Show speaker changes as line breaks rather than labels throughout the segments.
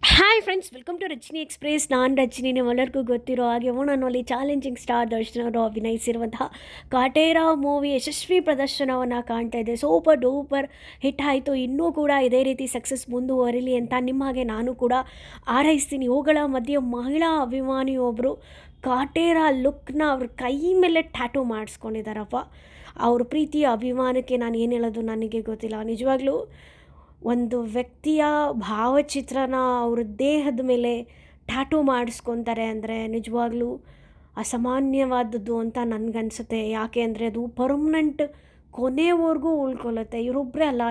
Hi friends welcome to Rajani express ನಾನು ರಜನಿ ನಿಮ್ಮೆಲ್ಲರಿಗೂ ಗೊತ್ತಿರೋ ಹಾಗೆ ಓಣನಲ್ಲಿ ಚಾಲೆಂಜಿಂಗ್ ಸ್ಟಾರ್ ದರ್ಶನ್ ಅವರು ಅಭಿನಯಿಸಿರುವಂತಹ ಕಾಟೇರಾ ಮೂವಿ ಯಶಸ್ವಿ ಪ್ರದರ್ಶನವನ್ನು ಕಾಣ್ತಾ ಇದೆ. ಸೂಪರ್ ಡೂಪರ್ ಹಿಟ್ ಆಯಿತು. ಇನ್ನೂ ಕೂಡ ಇದೇ ರೀತಿ ಸಕ್ಸಸ್ ಮುಂದುವರಿಲಿ ಅಂತ ನಿಮ್ಮ ಹಾಗೆ ನಾನು ಕೂಡ ಹಾರೈಸ್ತೀನಿ. ಇವುಗಳ ಮಧ್ಯೆ ಮಹಿಳಾ ಅಭಿಮಾನಿಯೊಬ್ಬರು ಕಾಟೇರಾ ಲುಕ್ನ ಅವ್ರ ಕೈ ಮೇಲೆ ಟ್ಯಾಟೂ ಮಾಡಿಸ್ಕೊಂಡಿದ್ದಾರಪ್ಪ. ಅವ್ರ ಪ್ರೀತಿಯ ಅಭಿಮಾನಕ್ಕೆ ನಾನು ಏನು ಹೇಳೋದು ನನಗೆ ಗೊತ್ತಿಲ್ಲ. ನಿಜವಾಗ್ಲೂ ಒಂದು ವ್ಯಕ್ತಿಯ ಭಾವಚಿತ್ರನ ಅವ್ರ ದೇಹದ ಮೇಲೆ ಟ್ಯಾಟೂ ಮಾಡಿಸ್ಕೊತಾರೆ ಅಂದರೆ ನಿಜವಾಗ್ಲೂ ಅಸಾಮಾನ್ಯವಾದದ್ದು ಅಂತ ನನಗನ್ಸುತ್ತೆ. ಯಾಕೆ ಅಂದರೆ ಅದು ಪರ್ಮನೆಂಟ್ ಕೊನೆವರೆಗೂ ಉಳ್ಕೊಳ್ಳುತ್ತೆ. ಇವರೊಬ್ಬರೇ ಅಲ್ಲ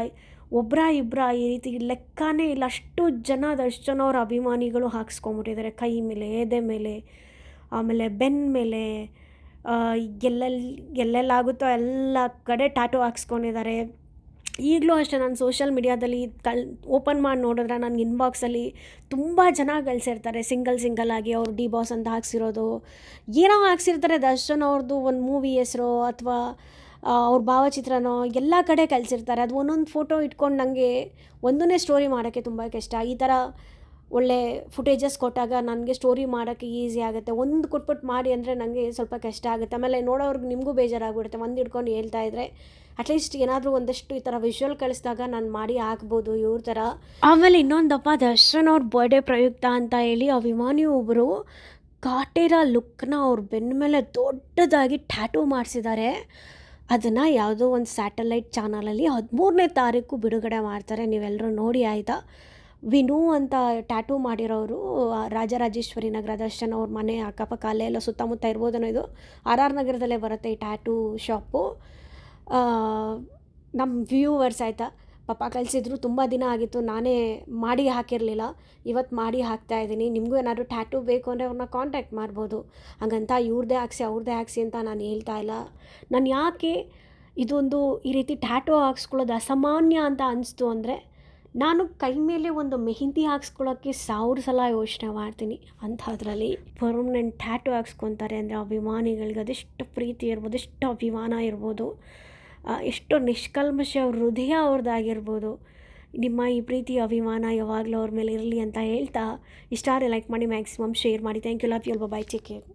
ಒಬ್ಬರ ಇಬ್ಬರ ಈ ರೀತಿ ಲೆಕ್ಕನೇ ಇಲ್ಲ. ಅಷ್ಟು ಜನ ಅದಷ್ಟು ಜನ ಅವ್ರ ಅಭಿಮಾನಿಗಳು ಹಾಕ್ಸ್ಕೊಂಬಿಟ್ಟಿದ್ದಾರೆ. ಕೈ ಮೇಲೆ, ಎದೆ ಮೇಲೆ, ಆಮೇಲೆ ಬೆನ್ ಮೇಲೆ ಎಲ್ಲೆಲ್ಲಿ ಎಲ್ಲೆಲ್ಲಾಗುತ್ತೋ ಎಲ್ಲ ಕಡೆ ಟ್ಯಾಟೂ ಹಾಕ್ಸ್ಕೊಂಡಿದ್ದಾರೆ. ಈಗಲೂ ಅಷ್ಟೇ ನಾನು ಸೋಷಲ್ ಮೀಡಿಯಾದಲ್ಲಿ ಕಳ್ ಓಪನ್ ಮಾಡಿ ನೋಡಿದ್ರೆ ನನಗೆ ಇನ್ಬಾಕ್ಸಲ್ಲಿ ತುಂಬ ಜನ ಕಳಿಸಿರ್ತಾರೆ ಸಿಂಗಲ್ ಸಿಂಗಲ್ ಆಗಿ ಅವರು ಡಿ ಬಾಸ್ ಅಂತ ಹಾಕ್ಸಿರೋದು. ಏನೋ ಹಾಕ್ಸಿರ್ತಾರೆ ದರ್ಶನ್ ಅವ್ರದ್ದು ಒಂದು ಮೂವಿ ಹೆಸರು ಅಥವಾ ಅವ್ರ ಭಾವಚಿತ್ರನೋ ಎಲ್ಲ ಕಡೆ ಕಳಿಸಿರ್ತಾರೆ. ಅದು ಒಂದೊಂದು ಫೋಟೋ ಇಟ್ಕೊಂಡು ನನಗೆ ಒಂದನ್ನೇ ಸ್ಟೋರಿ ಮಾಡೋಕ್ಕೆ ತುಂಬ ಕಷ್ಟ ಈ ಥರ ಒಳ್ಳೆ ಫುಟೇಜಸ್ ಕೊಟ್ಟಾಗ ನನಗೆ ಸ್ಟೋರಿ ಮಾಡೋಕ್ಕೆ ಈಸಿ ಆಗುತ್ತೆ. ಒಂದು ಕೊಟ್ಬಿಟ್ಟು ಮಾಡಿ ಅಂದರೆ ನನಗೆ ಸ್ವಲ್ಪ ಕಷ್ಟ ಆಗುತ್ತೆ. ಆಮೇಲೆ ನೋಡೋರ್ಗೆ ನಿಮಗೂ ಬೇಜಾರಾಗ್ಬಿಡುತ್ತೆ. ಒಂದು ಹಿಡ್ಕೊಂಡು ಹೇಳ್ತಾ ಇದ್ರೆ ಅಟ್ಲೀಸ್ಟ್ ಏನಾದರೂ ಒಂದಷ್ಟು ಈ ಥರ ವಿಷುವಲ್ ಕಳಿಸಿದಾಗ ನಾನು ಮಾಡಿ ಹಾಕ್ಬೋದು ಇವ್ರ ಥರ ಆಮೇಲೆ ಇನ್ನೊಂದಪ್ಪ, ದರ್ಶನ್ ಅವ್ರ ಬರ್ಡೇ ಪ್ರಯುಕ್ತ ಅಂತ ಹೇಳಿ ಅಭಿಮಾನಿ ಒಬ್ಬರು ಕಾಟೇರ ಲುಕ್ನ ಅವ್ರ ಬೆನ್ನ ಮೇಲೆ ದೊಡ್ಡದಾಗಿ ಟ್ಯಾಟೂ ಮಾಡಿಸಿದ್ದಾರೆ ಅದನ್ನು ಯಾವುದೋ ಒಂದು ಸ್ಯಾಟಲೈಟ್ ಚಾನಲಲ್ಲಿ ಹದಿಮೂರನೇ ತಾರೀಕು ಬಿಡುಗಡೆ ಮಾಡ್ತಾರೆ. ನೀವೆಲ್ಲರೂ ನೋಡಿ ಆಯಿತಾ? ವಿನು ಅಂತ ಟ್ಯಾಟೂ ಮಾಡಿರೋರು ರಾಜರಾಜೇಶ್ವರಿ ನಗರ ದರ್ಶನ ಅವ್ರ ಮನೆ ಅಕ್ಕಪಕ್ಕ ಅಲ್ಲೇ ಎಲ್ಲ ಸುತ್ತಮುತ್ತ ಇರ್ಬೋದೇನೋ ಇದು, ಆರ್ ಆರ್ ನಗರದಲ್ಲೇ ಬರುತ್ತೆ ಈ ಟ್ಯಾಟೂ ಶಾಪು. ನಮ್ಮ ವ್ಯೂವರ್ಸ್ ಆಯಿತಾ, ಪಾಪ ಕಳಿಸಿದ್ರು, ತುಂಬ ದಿನ ಆಗಿತ್ತು, ನಾನೇ ಮಾಡಿ ಹಾಕಿರಲಿಲ್ಲ ಇವತ್ತು ಮಾಡಿ ಹಾಕ್ತಾ ಇದ್ದೀನಿ, ನಿಮಗೂ ಏನಾದರೂ ಟ್ಯಾಟೂ ಬೇಕು ಅಂದರೆ ಅವ್ರನ್ನ ಕಾಂಟ್ಯಾಕ್ಟ್ ಮಾಡ್ಬೋದು. ಹಾಗಂತ ಇವ್ರದ್ದೇ ಹಾಕ್ಸಿ ಅವ್ರದ್ದೇ ಹಾಕ್ಸಿ ಅಂತ ನಾನು ಹೇಳ್ತಾ ಇಲ್ಲ. ನಾನು ಯಾಕೆ ಇದೊಂದು ಈ ರೀತಿ ಟ್ಯಾಟೂ ಹಾಕ್ಸ್ಕೊಳ್ಳೋದು ಅಸಾಮಾನ್ಯ ಅಂತ ಅನಿಸ್ತು ಅಂದರೆ ನಾನು ಕೈ ಮೇಲೆ ಒಂದು ಮೆಹಂದಿ ಹಾಕ್ಸ್ಕೊಳ್ಳೋಕ್ಕೆ ಸಾವಿರ ಸಲ ಯೋಚನೆ ಮಾಡ್ತೀನಿ. ಅಂಥದ್ರಲ್ಲಿ ಪರ್ಮನೆಂಟ್ ಟ್ಯಾಟೂ ಹಾಕ್ಸ್ಕೊತಾರೆ ಅಂದರೆ ಅಭಿಮಾನಿಗಳಿಗೆ ಅದೆಷ್ಟು ಪ್ರೀತಿ ಇರ್ಬೋದು, ಎಷ್ಟು ಅಭಿಮಾನ ಇರ್ಬೋದು ಎಷ್ಟು ನಿಷ್ಕಲ್ಮಶ ಹೃದಯ ಅವ್ರದ್ದಾಗಿರ್ಬೋದು. ನಿಮ್ಮ ಈ ಪ್ರೀತಿ, ಅಭಿಮಾನ ಯಾವಾಗಲೂ ಅವ್ರ ಮೇಲೆ ಇರಲಿ ಅಂತ ಹೇಳ್ತಾ ಇಷ್ಟಾರೆ ಲೈಕ್ ಮಾಡಿ ಮ್ಯಾಕ್ಸಿಮಮ್ ಶೇರ್ ಮಾಡಿ. Thank you love you bye take care